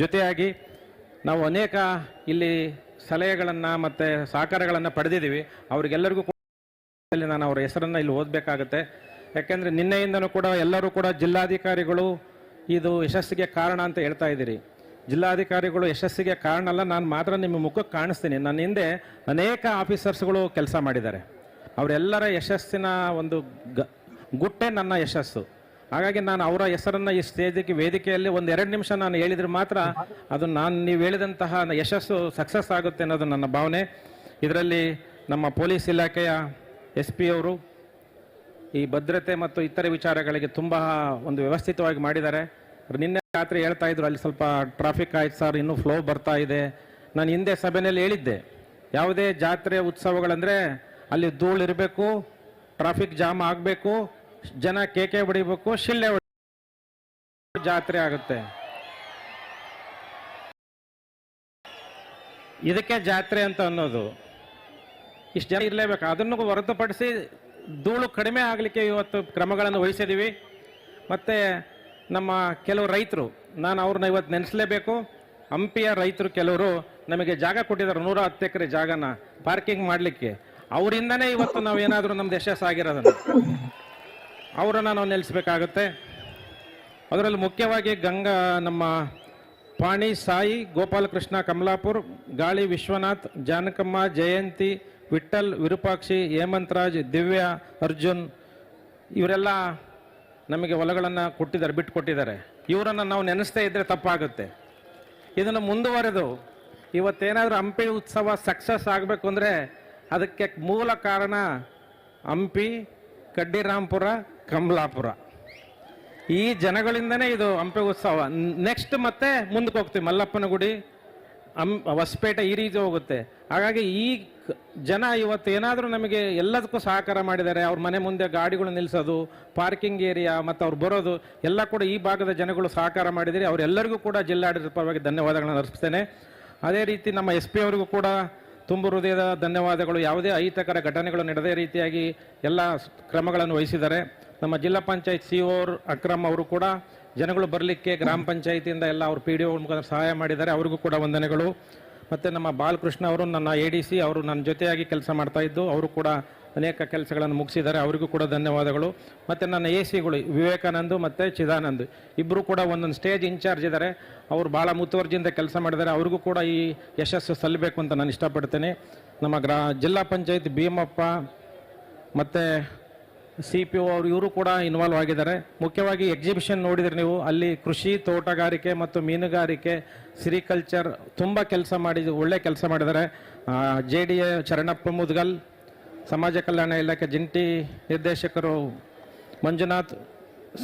ಜೊತೆಯಾಗಿ ನಾವು ಅನೇಕ ಇಲ್ಲಿ ಸಲಹೆಗಳನ್ನು ಮತ್ತು ಸಹಕಾರಗಳನ್ನು ಪಡೆದಿದ್ದೀವಿ. ಅವ್ರಿಗೆಲ್ಲರಿಗೂ ಕೂಡ ನಾನು ಅವರ ಹೆಸರನ್ನು ಇಲ್ಲಿ ಓದಬೇಕಾಗತ್ತೆ. ಯಾಕೆಂದರೆ ನಿನ್ನೆಯಿಂದನೂ ಕೂಡ ಎಲ್ಲರೂ ಕೂಡ ಜಿಲ್ಲಾಧಿಕಾರಿಗಳು ಇದು ಯಶಸ್ಸಿಗೆ ಕಾರಣ ಅಂತ ಹೇಳ್ತಾ ಇದ್ದೀರಿ. ಜಿಲ್ಲಾಧಿಕಾರಿಗಳು ಯಶಸ್ಸಿಗೆ ಕಾರಣ ಅಲ್ಲ, ನಾನು ಮಾತ್ರ ನಿಮ್ಮ ಮುಖಕ್ಕೆ ಕಾಣಿಸ್ತೀನಿ. ನನ್ನ ಹಿಂದೆ ಅನೇಕ ಆಫೀಸರ್ಸ್ಗಳು ಕೆಲಸ ಮಾಡಿದ್ದಾರೆ. ಅವರೆಲ್ಲರ ಯಶಸ್ಸಿನ ಒಂದು ಗ ಗುಟ್ಟೆ ನನ್ನ ಯಶಸ್ಸು. ಹಾಗಾಗಿ ನಾನು ಅವರ ಹೆಸರನ್ನ ಈ ಸ್ಟೇಜಿಗೆ ವೇದಿಕೆಯಲ್ಲಿ ಒಂದು ಎರಡು ನಿಮಿಷ ನಾನು ಹೇಳಿದ್ರೆ ಮಾತ್ರ ಅದು ನಾನು ನೀವು ಹೇಳಿದಂತಹ ಯಶಸ್ಸು ಸಕ್ಸಸ್ ಆಗುತ್ತೆ ಅನ್ನೋದು ನನ್ನ ಭಾವನೆ. ಇದರಲ್ಲಿ ನಮ್ಮ ಪೊಲೀಸ್ ಇಲಾಖೆಯ ಎಸ್ ಪಿ ಅವರು ಈ ಭದ್ರತೆ ಮತ್ತು ಇತರೆ ವಿಚಾರಗಳಿಗೆ ತುಂಬ ಒಂದು ವ್ಯವಸ್ಥಿತವಾಗಿ ಮಾಡಿದ್ದಾರೆ. ನಿನ್ನೆ ರಾತ್ರಿ ಹೇಳ್ತಾ ಇದ್ರು, ಅಲ್ಲಿ ಸ್ವಲ್ಪ ಟ್ರಾಫಿಕ್ ಆಯ್ತು ಸರ್ ಇನ್ನೂ ಫ್ಲೋ ಬರ್ತಾ ಇದೆ. ನಾನು ಹಿಂದೆ ಸಭೆಯಲ್ಲಿ ಹೇಳಿದ್ದೆ, ಯಾವುದೇ ಜಾತ್ರೆ ಉತ್ಸವಗಳಂದರೆ ಅಲ್ಲಿ ಧೂಳು ಇರಬೇಕು ಟ್ರಾಫಿಕ್ ಜಾಮ್ ಆಗಬೇಕು ಜನ ಕೇಕೆ ಹೊಡಿಬೇಕು, ಶಿಲ್ಲೆ ಜಾತ್ರೆ ಆಗುತ್ತೆ. ಇದಕ್ಕೆ ಜಾತ್ರೆ ಅಂತ ಅನ್ನೋದು. ಇಷ್ಟು ಜನ ಇರಲೇಬೇಕು. ಅದನ್ನು ಹೊರತುಪಡಿಸಿ ಧೂಳು ಕಡಿಮೆ ಆಗಲಿಕ್ಕೆ ಇವತ್ತು ಕ್ರಮಗಳನ್ನು ವಹಿಸಿದ್ದೀವಿ ಮತ್ತು ನಮ್ಮ ಕೆಲವು ರೈತರು, ನಾನು ಅವ್ರನ್ನ ಇವತ್ತು ನೆನೆಸಲೇಬೇಕು. ಹಂಪಿಯ ರೈತರು ಕೆಲವರು ನಮಗೆ ಜಾಗ ಕೊಟ್ಟಿದ್ದಾರೆ, ನೂರ ಹತ್ತು ಎಕರೆ ಜಾಗನ ಪಾರ್ಕಿಂಗ್ ಮಾಡಲಿಕ್ಕೆ. ಅವರಿಂದನೇ ಇವತ್ತು ನಾವು ಏನಾದರೂ ನಮ್ದು ಯಶಸ್ಸಾಗಿರೋದನ್ನು ಅವರನ್ನು ನಾವು ನೆಲೆಸಬೇಕಾಗುತ್ತೆ. ಅದರಲ್ಲಿ ಮುಖ್ಯವಾಗಿ ಗಂಗಾ, ನಮ್ಮ ಪಾಣಿ, ಸಾಯಿ, ಗೋಪಾಲಕೃಷ್ಣ, ಕಮಲಾಪುರ್, ಗಾಳಿ, ವಿಶ್ವನಾಥ್, ಜಾನಕಮ್ಮ, ಜಯಂತಿ ವಿಠಲ್ ವಿರೂಪಾಕ್ಷಿ, ಹೇಮಂತರಾಜ್, ದಿವ್ಯಾ, ಅರ್ಜುನ್, ಇವರೆಲ್ಲ ನಮಗೆ ಹೊಲಗಳನ್ನು ಕೊಟ್ಟಿದ್ದಾರೆ, ಬಿಟ್ಟು ಕೊಟ್ಟಿದ್ದಾರೆ. ಇವರನ್ನು ನಾವು ನೆನೆಸ್ತೇ ಇದ್ದರೆ ತಪ್ಪಾಗುತ್ತೆ. ಇದನ್ನು ಮುಂದುವರೆದು ಇವತ್ತೇನಾದರೂ ಹಂಪಿ ಉತ್ಸವ ಸಕ್ಸಸ್ ಆಗಬೇಕು ಅಂದರೆ ಅದಕ್ಕೆ ಮೂಲ ಕಾರಣ ಹಂಪಿ ಕಡ್ಡಿರಾಂಪುರ, ಕಮಲಾಪುರ. ಈ ಜನಗಳಿಂದನೇ ಇದು ಹಂಪೆ ಉತ್ಸವ. ನೆಕ್ಸ್ಟ್ ಮತ್ತೆ ಮುಂದಕ್ಕೆ ಹೋಗ್ತೀವಿ ಮಲ್ಲಪ್ಪನ ಗುಡಿ ಹಂ, ಹೊಸಪೇಟೆ ಈ ರೀತಿ ಹೋಗುತ್ತೆ. ಹಾಗಾಗಿ ಈ ಜನ ಇವತ್ತು ಏನಾದರೂ ನಮಗೆ ಎಲ್ಲದಕ್ಕೂ ಸಹಕಾರ ಮಾಡಿದ್ದಾರೆ. ಅವ್ರ ಮನೆ ಮುಂದೆ ಗಾಡಿಗಳು ನಿಲ್ಲಿಸೋದು ಪಾರ್ಕಿಂಗ್ ಏರಿಯಾ ಮತ್ತು ಅವ್ರು ಬರೋದು, ಎಲ್ಲ ಕೂಡ ಈ ಭಾಗದ ಜನಗಳು ಸಹಕಾರ ಮಾಡಿದರೆ ಅವರೆಲ್ಲರಿಗೂ ಕೂಡ ಜಿಲ್ಲಾಡಳಿತ ಪರವಾಗಿ ಧನ್ಯವಾದಗಳನ್ನು ಅರ್ಪಿಸ್ತೇನೆ. ಅದೇ ರೀತಿ ನಮ್ಮ ಎಸ್ ಪಿ ಅವರಿಗೂ ಕೂಡ ತುಂಬು ಹೃದಯದ ಧನ್ಯವಾದಗಳು. ಯಾವುದೇ ಅಹಿತಕರ ಘಟನೆಗಳು ನಡೆದೇ ರೀತಿಯಾಗಿ ಎಲ್ಲ ಕ್ರಮಗಳನ್ನು ವಹಿಸಿದ್ದಾರೆ. ನಮ್ಮ ಜಿಲ್ಲಾ ಪಂಚಾಯತ್ ಸಿ ಅವರು ಅಕ್ರಮ್ ಅವರು ಕೂಡ ಜನಗಳು ಬರಲಿಕ್ಕೆ ಗ್ರಾಮ ಪಂಚಾಯತಿಯಿಂದ ಎಲ್ಲ ಅವರು ಪಿ ಡಿ ಮುಖಾಂತರ ಸಹಾಯ ಮಾಡಿದ್ದಾರೆ. ಅವರಿಗೂ ಕೂಡ ವಂದನೆಗಳು. ಮತ್ತು ನಮ್ಮ ಬಾಲಕೃಷ್ಣ ಅವರು, ನನ್ನ ಎ ಡಿ ಸಿ ಅವರು ನನ್ನ ಜೊತೆಯಾಗಿ ಕೆಲಸ ಮಾಡ್ತಾಯಿದ್ದು ಅವರು ಕೂಡ ಅನೇಕ ಕೆಲಸಗಳನ್ನು ಮುಗಿಸಿದ್ದಾರೆ. ಅವರಿಗೂ ಕೂಡ ಧನ್ಯವಾದಗಳು. ಮತ್ತು ನನ್ನ ಎ ಸಿಗಳು, ವಿವೇಕಾನಂದು ಮತ್ತು ಚಿದಾನಂದ್. ಇಬ್ಬರು ಕೂಡ ಒಂದೊಂದು ಸ್ಟೇಜ್ ಇನ್ಚಾರ್ಜ್ ಇದ್ದಾರೆ. ಅವರು ಭಾಳ ಮುತುವರ್ಜಿಯಿಂದ ಕೆಲಸ ಮಾಡಿದ್ದಾರೆ. ಅವ್ರಿಗೂ ಕೂಡ ಈ ಯಶಸ್ಸು ಸಲ್ಲಬೇಕು ಅಂತ ನಾನು ಇಷ್ಟಪಡ್ತೇನೆ. ನಮ್ಮ ಗ್ರಾ, ಜಿಲ್ಲಾ ಪಂಚಾಯತ್ ಭೀಮಪ್ಪ ಮತ್ತು ಸಿ ಪಿ ಒ ಅವರು ಇವರು ಕೂಡ ಇನ್ವಾಲ್ವ್ ಆಗಿದ್ದಾರೆ. ಮುಖ್ಯವಾಗಿ ಎಕ್ಸಿಬಿಷನ್ ನೋಡಿದರೆ ನೀವು. ಅಲ್ಲಿ ಕೃಷಿ, ತೋಟಗಾರಿಕೆ ಮತ್ತು ಮೀನುಗಾರಿಕೆ, ಸಿರಿಕಲ್ಚರ್ ತುಂಬ ಕೆಲಸ ಮಾಡಿ ಒಳ್ಳೆ ಕೆಲಸ ಮಾಡಿದ್ದಾರೆ. J D A, Charanappa Mudgal ಸಮಾಜ ಕಲ್ಯಾಣ ಇಲಾಖೆ ಜಂಟಿ ನಿರ್ದೇಶಕರು ಮಂಜುನಾಥ್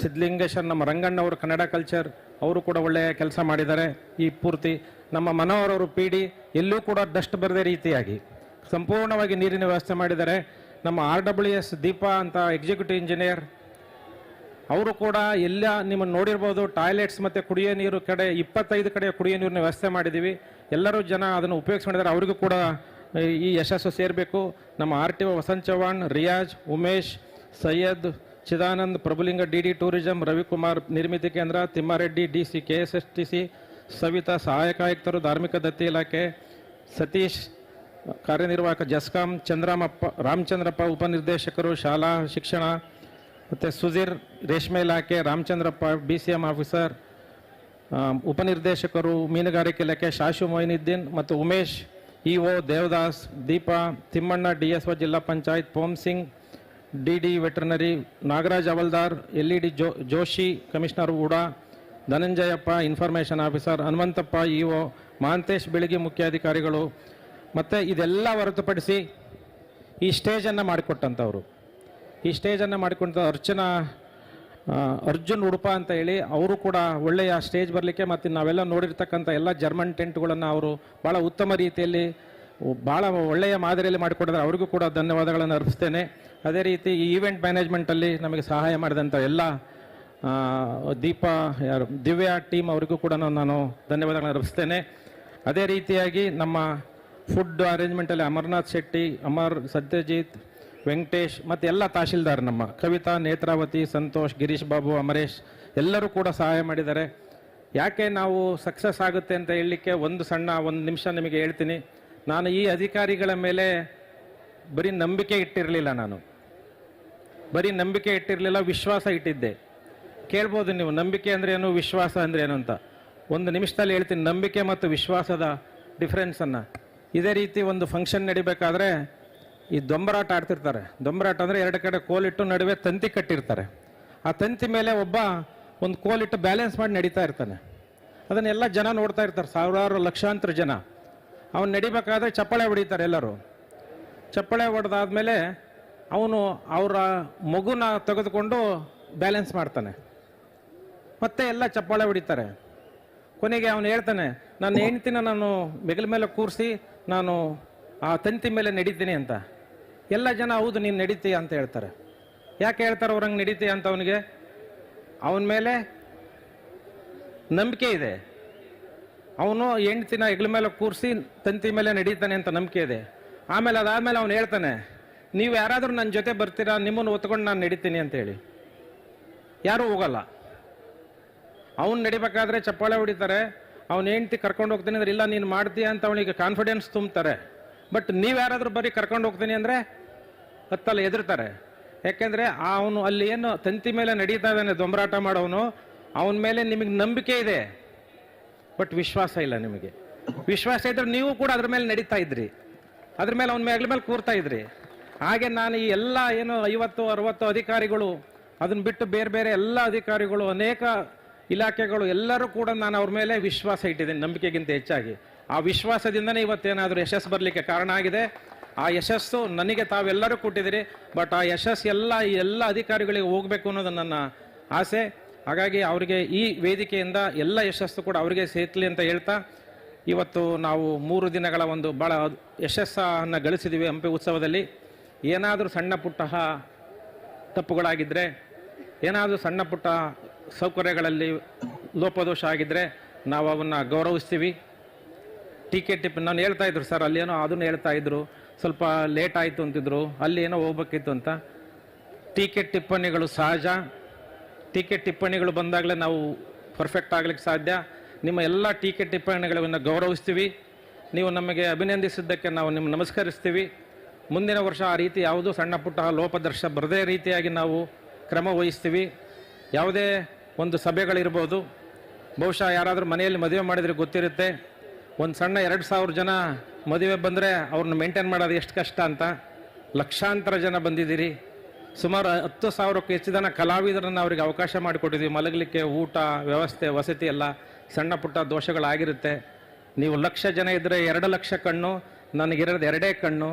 ಸಿದ್ಧಲಿಂಗೇಶ್ವರ್, ನಮ್ಮ ರಂಗಣ್ಣವರು ಕನ್ನಡ ಕಲ್ಚರ್, ಅವರು ಕೂಡ ಒಳ್ಳೆಯ ಕೆಲಸ ಮಾಡಿದ್ದಾರೆ ಈ ಪೂರ್ತಿ. ನಮ್ಮ ಮನೋಹರ್ ಅವರು ಪಿ ಡಿ ಎಲ್ಲೂ ಕೂಡ ಡಸ್ಟ್ ಬರದೇ ರೀತಿಯಾಗಿ ಸಂಪೂರ್ಣವಾಗಿ ನೀರಿನ ವ್ಯವಸ್ಥೆ ಮಾಡಿದ್ದಾರೆ. ನಮ್ಮ ಆರ್ ಡಬ್ಲ್ಯೂ ಎಸ್ ದೀಪಾ ಅಂತ ಎಕ್ಸಿಕ್ಯೂಟಿವ್ ಇಂಜಿನಿಯರ್ ಅವರು ಕೂಡ ಎಲ್ಲ ನಿಮ್ಮನ್ನು ನೋಡಿರ್ಬೋದು ಟಾಯ್ಲೆಟ್ಸ್ ಮತ್ತು ಕುಡಿಯೋ ನೀರು ಕಡೆ, ಇಪ್ಪತ್ತೈದು ಕಡೆ ಕುಡಿಯೋ ನೀರಿನ ವ್ಯವಸ್ಥೆ ಮಾಡಿದ್ದೀವಿ. ಎಲ್ಲರೂ ಜನ ಅದನ್ನು ಉಪಯೋಗಿಸ್ಕೊಂಡಿದ್ದಾರೆ. ಅವರಿಗೂ ಕೂಡ ಈ ಯಶಸ್ಸು ಸೇರಬೇಕು. ನಮ್ಮ R T O Vasanth Chavan Riyaz, Umesh, Syed, Chidanand, Prabhulinga D D tourism, Ravikumar Nirmiti Kendra, Thimmareddy D C K S S T C, Savitha ಸಹಾಯಕ ಆಯುಕ್ತರು, ಧಾರ್ಮಿಕ ದತ್ತಿ ಇಲಾಖೆ, ಸತೀಶ್, ಕಾರ್ಯನಿರ್ವಾಹಕ ಜಸ್ಕಾಂ, ಚಂದ್ರಮಪ್ಪ, ರಾಮಚಂದ್ರಪ್ಪ ಉಪನಿರ್ದೇಶಕರು, ಶಾಲಾ, ಶಿಕ್ಷಣ, ಮತ್ತು ಸುಧೀರ್, ರೇಷ್ಮೆ ಇಲಾಖೆ, Ramachandrappa B C M officer ಉಪನಿರ್ದೇಶಕರು, ಮೀನುಗಾರಿಕೆ ಇಲಾಖೆ, ಶಾಶು ಮೊಯಿನುದ್ದೀನ್, ಮತ್ತು Umesh E O Devadas, Deepa, Thimmanna DSO Zilla Panchayat, Pom Singh, DD veterinary, Nagaraj Avaldar L E D Jo, Joshi, commissioner UDA, Dhananjayappa, information officer, Hanumanthappa, EO Mahantesh Belagi ಮುಖ್ಯಾಧಿಕಾರಿಗಳು. ಮತ್ತು ಇದೆಲ್ಲ ಹೊರತುಪಡಿಸಿ ಈ ಸ್ಟೇಜನ್ನು ಮಾಡಿಕೊಟ್ಟಂಥವ್ರು. ಈ ಸ್ಟೇಜನ್ನು ಮಾಡಿಕೊಂಡ ಅರ್ಚನಾ ಅರ್ಜುನ್ ಉಡುಪ ಅಂತ ಹೇಳಿ ಅವರು ಕೂಡ ಒಳ್ಳೆಯ ಸ್ಟೇಜ್ ಬರಲಿಕ್ಕೆ ಮತ್ತು ನಾವೆಲ್ಲ ನೋಡಿರ್ತಕ್ಕಂಥ ಎಲ್ಲ ಜರ್ಮನ್ ಟೆಂಟ್ಗಳನ್ನು ಅವರು ಭಾಳ ಉತ್ತಮ ರೀತಿಯಲ್ಲಿ ಭಾಳ ಒಳ್ಳೆಯ ಮಾದರಿಯಲ್ಲಿ ಮಾಡಿಕೊಡಿದ್ರೆ ಅವ್ರಿಗೂ ಕೂಡ ಧನ್ಯವಾದಗಳನ್ನು ಅರ್ಪಿಸ್ತೇನೆ. ಅದೇ ರೀತಿ ಈ ಈವೆಂಟ್ ಮ್ಯಾನೇಜ್ಮೆಂಟಲ್ಲಿ ನಮಗೆ ಸಹಾಯ ಮಾಡಿದಂಥ ಎಲ್ಲ ದೀಪ, ಯಾರು, ದಿವ್ಯಾ ಟೀಮ್ ಅವರಿಗೂ ಕೂಡ ನಾನು ಧನ್ಯವಾದಗಳನ್ನು ಅರ್ಪಿಸ್ತೇನೆ. ಅದೇ ರೀತಿಯಾಗಿ ನಮ್ಮ ಫುಡ್ ಅರೇಂಜ್ಮೆಂಟಲ್ಲಿ ಅಮರ್ನಾಥ್ ಶೆಟ್ಟಿ, ಅಮರ್ ಸತ್ಯಜಿತ್ ವೆಂಕಟೇಶ್ ಮತ್ತು ಎಲ್ಲ ತಹಶೀಲ್ದಾರ್ ನಮ್ಮ. ಕವಿತಾ, ನೇತ್ರಾವತಿ, ಸಂತೋಷ್, ಗಿರೀಶ್ ಬಾಬು, ಅಮರೇಶ್ ಎಲ್ಲರೂ ಕೂಡ ಸಹಾಯ ಮಾಡಿದ್ದಾರೆ. ಯಾಕೆ ನಾವು ಸಕ್ಸಸ್ ಆಗುತ್ತೆ ಅಂತ ಹೇಳಲಿಕ್ಕೆ ಒಂದು ಸಣ್ಣ ಒಂದು ನಿಮಿಷ ನಿಮಗೆ ಹೇಳ್ತೀನಿ. ನಾನು ಈ ಅಧಿಕಾರಿಗಳ ಮೇಲೆ ಬರೀ ನಂಬಿಕೆ ಇಟ್ಟಿರಲಿಲ್ಲ ನಾನು. ಬರೀ ನಂಬಿಕೆ ಇಟ್ಟಿರಲಿಲ್ಲ, ವಿಶ್ವಾಸ ಇಟ್ಟಿದ್ದೆ. ಕೇಳ್ಬೋದು ನೀವು, ನಂಬಿಕೆ ಅಂದ್ರೆ ಏನು, ವಿಶ್ವಾಸ ಅಂದ್ರೆ ಏನು ಅಂತ. ಒಂದು ನಿಮಿಷದಲ್ಲಿ ಹೇಳ್ತೀನಿ, ನಂಬಿಕೆ ಮತ್ತು ವಿಶ್ವಾಸದ ಡಿಫ್ರೆನ್ಸನ್ನು ಇದೇ ರೀತಿ ಒಂದು ಫಂಕ್ಷನ್ ನಡಿಬೇಕಾದ್ರೆ ಈ ದೊಂಬರಾಟ ಆಡ್ತಿರ್ತಾರೆ. ದೊಂಬರಾಟ ಅಂದರೆ ಎರಡು ಕಡೆ ಕೋಲಿಟ್ಟು ನಡುವೆ ತಂತಿ ಕಟ್ಟಿರ್ತಾರೆ. ಆ ತಂತಿ ಮೇಲೆ ಒಬ್ಬ ಒಂದು ಕೋಲಿಟ್ಟು ಬ್ಯಾಲೆನ್ಸ್ ಮಾಡಿ ನಡೀತಾ ಇರ್ತಾನೆ. ಅದನ್ನೆಲ್ಲ ಜನ ನೋಡ್ತಾ ಇರ್ತಾರೆ, ಸಾವಿರಾರು ಲಕ್ಷಾಂತರ ಜನ. ಅವನು ನಡಿಬೇಕಾದ್ರೆ ಚಪ್ಪಾಳೆ ಹೊಡಿತಾರೆ ಎಲ್ಲರೂ. ಚಪ್ಪಾಳೆ ಹೊಡೆದಾದ್ಮೇಲೆ ಅವನು ಅವರ ಮಗುನ ತೆಗೆದುಕೊಂಡು ಬ್ಯಾಲೆನ್ಸ್ ಮಾಡ್ತಾನೆ. ಮತ್ತೆ ಎಲ್ಲ ಚಪ್ಪಾಳೆ ಹೊಡಿತಾರೆ. ಕೊನೆಗೆ ಅವನು ಹೇಳ್ತಾನೆ, ನನ್ನ ಹೆಂಡ್ತಿನ ನಾನು ಬೆಗಲ ಮೇಲೆ ಕೂರಿಸಿ, ನಾನು ಆ ತಂತಿ ಮೇಲೆ ನಡೀತೀನಿ ಅಂತ. ಎಲ್ಲ ಜನ ಹೌದು, ನೀನು ನಡೀತೀಯ ಅಂತ ಹೇಳ್ತಾರೆ. ಯಾಕೆ ಹೇಳ್ತಾರೆ ಅವ್ರಂಗೆ ನಡೀತೀಯ ಅಂತ ಅವನಿಗೆ? ಅವನ ಮೇಲೆ ನಂಬಿಕೆ ಇದೆ. ಅವನು ಹೆಂಡ್ತಿನ ಹೆಗ್ಲ ಮೇಲೆ ಕೂರಿಸಿ ತಂತಿ ಮೇಲೆ ನಡೀತಾನೆ ಅಂತ ನಂಬಿಕೆ ಇದೆ. ಆಮೇಲೆ ಅದಾದಮೇಲೆ ಅವನು ಹೇಳ್ತಾನೆ, ನೀವು ಯಾರಾದರೂ ನನ್ನ ಜೊತೆ ಬರ್ತೀರಾ, ನಿಮ್ಮನ್ನು ಒತ್ಕೊಂಡು ನಾನು ನಡೀತೀನಿ ಅಂತೇಳಿ ಯಾರೂ ಹೋಗಲ್ಲ. ಅವನು ನಡಿಬೇಕಾದ್ರೆ ಚಪ್ಪಾಳೆ ಹೊಡಿತಾರೆ, ಅವನು ಹೆಂಡ್ತಿ ಕರ್ಕೊಂಡು ಹೋಗ್ತೀನಿ ಅಂದ್ರೆ, ಇಲ್ಲ, ನೀನು ಮಾಡ್ತೀಯ? ಅಂತ ಅವನಿಗೆ ಕಾನ್ಫಿಡೆನ್ಸ್ ತುಂಬ್ತಾರೆ. ಬಟ್ ನೀವು ಯಾರಾದರೂ ಬರೀ ಕರ್ಕೊಂಡು ಹೋಗ್ತೀನಿ ಅಂದರೆ ಹತ್ತಲ್ಲ ಎದುರ್ತಾರೆ. ಯಾಕೆಂದರೆ ಅವನು ಅಲ್ಲಿ ಏನು ತಂತಿ ಮೇಲೆ ನಡೀತಾ ಇದ್ದಾನೆ, ದೊಂಬರಾಟ ಮಾಡೋನು ಅವನ ಮೇಲೆ ನಿಮಗೆ ನಂಬಿಕೆ ಇದೆ. ಬಟ್ ವಿಶ್ವಾಸ ಇಲ್ಲ ನಿಮಗೆ. ವಿಶ್ವಾಸ ಇದ್ರೆ ನೀವು ಕೂಡ ಅದ್ರ ಮೇಲೆ ನಡೀತಾ ಇದ್ರಿ. ಅದ್ರ ಮೇಲೆ ಅವನ ಮೇಲೆ ಮೇಲೆ ಕೂರ್ತಾ ಇದ್ರಿ. ಹಾಗೆ ನಾನು ಈ ಎಲ್ಲ ಏನು ಐವತ್ತು, ಅರವತ್ತು ಅಧಿಕಾರಿಗಳು, ಅದನ್ನ ಬಿಟ್ಟು ಬೇರೆ ಬೇರೆ ಎಲ್ಲ ಅಧಿಕಾರಿಗಳು, ಅನೇಕ ಇಲಾಖೆಗಳು ಎಲ್ಲರೂ ಕೂಡ ನಾನು ಅವ್ರ ಮೇಲೆ ವಿಶ್ವಾಸ ಇಟ್ಟಿದ್ದೀನಿ, ನಂಬಿಕೆಗಿಂತ ಹೆಚ್ಚಾಗಿ. ಆ ವಿಶ್ವಾಸದಿಂದನೇ ಇವತ್ತೇನಾದರೂ ಯಶಸ್ಸು ಬರಲಿಕ್ಕೆ ಕಾರಣ ಆಗಿದೆ. ಆ ಯಶಸ್ಸು ನನಗೆ ತಾವೆಲ್ಲರೂ ಕೊಟ್ಟಿದ್ದೀರಿ, ಬಟ್ ಆ ಯಶಸ್ಸು ಎಲ್ಲ ಎಲ್ಲ ಅಧಿಕಾರಿಗಳಿಗೆ ಹೋಗಬೇಕು ಅನ್ನೋದು ನನ್ನ ಆಸೆ. ಹಾಗಾಗಿ ಅವರಿಗೆ ಈ ವೇದಿಕೆಯಿಂದ ಎಲ್ಲ ಯಶಸ್ಸು ಕೂಡ ಅವರಿಗೆ ಸೇರ್ತಲಿ ಅಂತ ಹೇಳ್ತಾ, ಇವತ್ತು ನಾವು ಮೂರು ದಿನಗಳ ಒಂದು ಭಾಳ ಯಶಸ್ಸನ್ನು ಗಳಿಸಿದ್ದೀವಿ ಹಂಪಿ ಉತ್ಸವದಲ್ಲಿ. ಏನಾದರೂ ಸಣ್ಣ ಪುಟ್ಟ ತಪ್ಪುಗಳಾಗಿದ್ದರೆ ಏನಾದರೂ ಸಣ್ಣ ಪುಟ್ಟ ಸೌಕರ್ಯಗಳಲ್ಲಿ ಲೋಪದೋಷ ಆಗಿದ್ದರೆ ನಾವು ಅವನ್ನು ಗೌರವಿಸ್ತೀವಿ. ಟೀಕೆ ಟಿಪ್ ನಾನು ಹೇಳ್ತಾ ಇದ್ರು, ಸರ್, ಅಲ್ಲೇನೋ ಅದನ್ನು ಹೇಳ್ತಾ ಇದ್ರು. ಸ್ವಲ್ಪ ಲೇಟ್ ಆಯಿತು ಅಂತಿದ್ರು. ಅಲ್ಲಿ ಏನೋ ಹೋಗ್ಬೇಕಿತ್ತು ಅಂತ. ಟೀಕೆಟ್ ಟಿಪ್ಪಣಿಗಳು ಸಹಜ. ಟೀಕೆಟ್ ಟಿಪ್ಪಣಿಗಳು ಬಂದಾಗಲೇ ನಾವು ಪರ್ಫೆಕ್ಟ್ ಆಗಲಿಕ್ಕೆ ಸಾಧ್ಯ. ನಿಮ್ಮ ಎಲ್ಲ ಟೀಕೆಟ್ ಟಿಪ್ಪಣಿಗಳನ್ನು ಗೌರವಿಸ್ತೀವಿ. ನೀವು ನಮಗೆ ಅಭಿನಂದಿಸಿದ್ದಕ್ಕೆ ನಾವು ನಿಮ್ಮ ನಮಸ್ಕರಿಸ್ತೀವಿ. ಮುಂದಿನ ವರ್ಷ ಆ ರೀತಿ ಯಾವುದೂ ಸಣ್ಣ ಪುಟ್ಟ ಲೋಪದರ್ಶ ಬರದೇ ರೀತಿಯಾಗಿ ನಾವು ಕ್ರಮ ವಹಿಸ್ತೀವಿ. ಯಾವುದೇ ಒಂದು ಸಭೆಗಳಿರ್ಬೋದು. ಬಹುಶಃ ಯಾರಾದರೂ ಮನೆಯಲ್ಲಿ ಮದುವೆ ಮಾಡಿದರೆ ಗೊತ್ತಿರುತ್ತೆ. ಒಂದು ಸಣ್ಣ ಎರಡು ಸಾವಿರ ಜನ ಮದುವೆ ಬಂದರೆ ಅವ್ರನ್ನ ಮೇಂಟೈನ್ ಮಾಡೋದು ಎಷ್ಟು ಕಷ್ಟ ಅಂತ ಲಕ್ಷಾಂತರ ಜನ ಬಂದಿದ್ದೀರಿ. ಸುಮಾರು ಹತ್ತು ಸಾವಿರಕ್ಕೂ ಹೆಚ್ಚು ಜನ ಕಲಾವಿದರನ್ನು ಅವರಿಗೆ ಅವಕಾಶ ಮಾಡಿಕೊಟ್ಟಿದ್ದೀವಿ. ಮಲಗಲಿಕ್ಕೆ ಊಟ, ವ್ಯವಸ್ಥೆ, ವಸತಿ ಎಲ್ಲ ಸಣ್ಣ ಪುಟ್ಟ ದೋಷಗಳಾಗಿರುತ್ತೆ. ನೀವು ಲಕ್ಷ ಜನ ಇದ್ದರೆ ಎರಡು ಲಕ್ಷ ಕಣ್ಣು ನನಗಿರೋದು ಎರಡೇ ಕಣ್ಣು.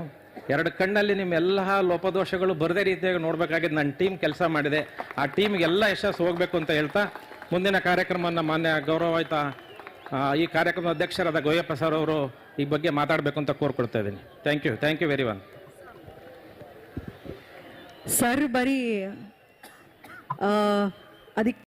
ಎರಡು ಕಣ್ಣಲ್ಲಿ ನಿಮ್ಮೆಲ್ಲ ಲೋಪದೋಷಗಳು ಬರದೇ ರೀತಿಯಾಗಿ ನೋಡಬೇಕಾಗಿದ್ದು ನನ್ನ ಟೀಮ್ ಕೆಲಸ ಮಾಡಿದೆ. ಆ ಟೀಮ್ಗೆಲ್ಲ ಯಶಸ್ಸು ಹೋಗಬೇಕು ಅಂತ ಹೇಳ್ತಾ ಮುಂದಿನ ಕಾರ್ಯಕ್ರಮವನ್ನು ಮಾನ್ಯ ಗೌರವಾಯಿತ ಈ ಕಾರ್ಯಕ್ರಮದ ಅಧ್ಯಕ್ಷರಾದ ಗೋಯಪ್ಪ ಸರ್ ಅವರು ಈ ಬಗ್ಗೆ ಮಾತಾಡಬೇಕು ಅಂತ ಕೋರ್ಕೊಳ್ತಾ ಇದ್ದೀನಿ. Thank you thank you very one sir, ಬರೀ ಅಧಿಕ್